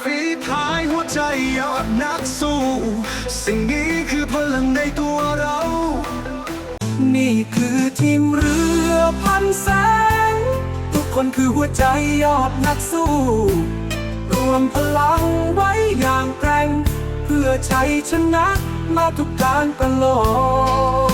ฝีพายหัวใจยอดนักสู้ สิ่งนี้คือพลังในตัวเรา นี่คือทีมเรือพันแสง ทุกคนคือหัวใจยอดนักสู้ รวมพลังไว้อย่างแกร่ง เพื่อชัชนะมาทุกการประโลม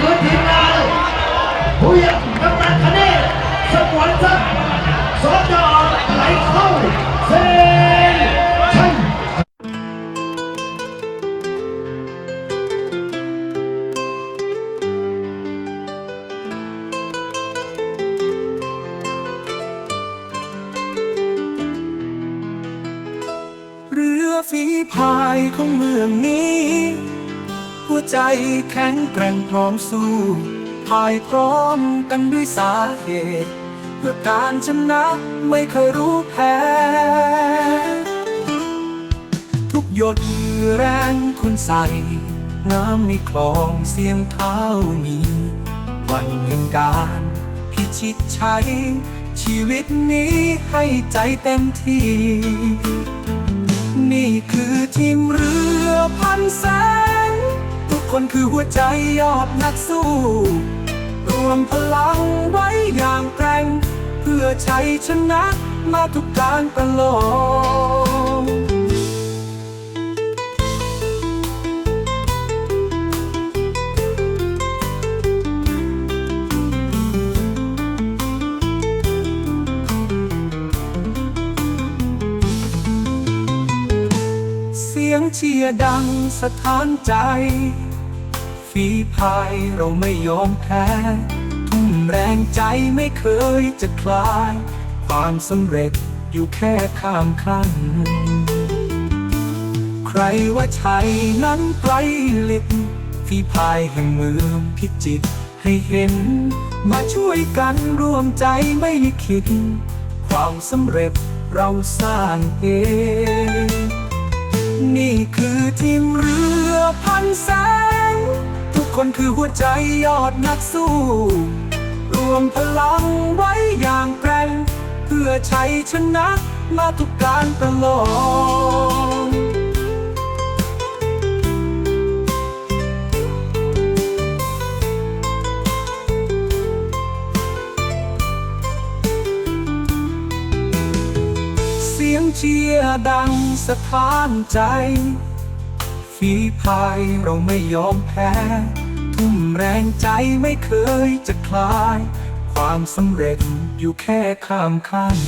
คือทีมงานผู้ยักกำนันคเนศสมวนศักซอจอจไหลเข้าเซนชัยเรือฝีพายของเมืองนี้ หัวใจแข็งแกร่งพร้อมสู้พายพร้อมกันด้วยสาเหตุ เพื่อการชนะไม่เคยรู้แพ้ ทุกหยดแรงคุณใส่ น้ำในคลองเสียงเท้ามีวันแห่งการพิชิตชัยชีวิตนี้ให้ใจเต็มที่ นี่คือทีมเรือพันแสงทุก คนคือหัวใจยอดนักสู้ รวมพลังไว้อย่างแกร่ง เพื่อชัยชนะมาทุกการประลองเสียงเชียร์ดังสะท้านใจ ฝีพายเราไม่ยอมแพ้ ทุ่มแรงใจไม่เคยจะคลาย ความสำเร็จอยู่แค่ข้ามขั้น ใครว่าชัยนั้นไกลลิบฝีพายแห่งเมืองพิจิตให้เห็น มาช่วยกันร่วมใจไม่คิด ความสำเร็จเราสร้างเองนี่คือทีมเรือพันแสงทุก คนคือหัวใจยอดนักสู้ รวมพลังไว้อย่างแกร่งเพื่อชัยชนะมาทุกการประลองเสียงเชียร์ดังสะท้านใจ ฝีพายเราไม่ยอมแพ้ ทุ่มแรงใจไม่เคยจะคลาย ความสำเร็จอยู่แค่ข้ามขั้น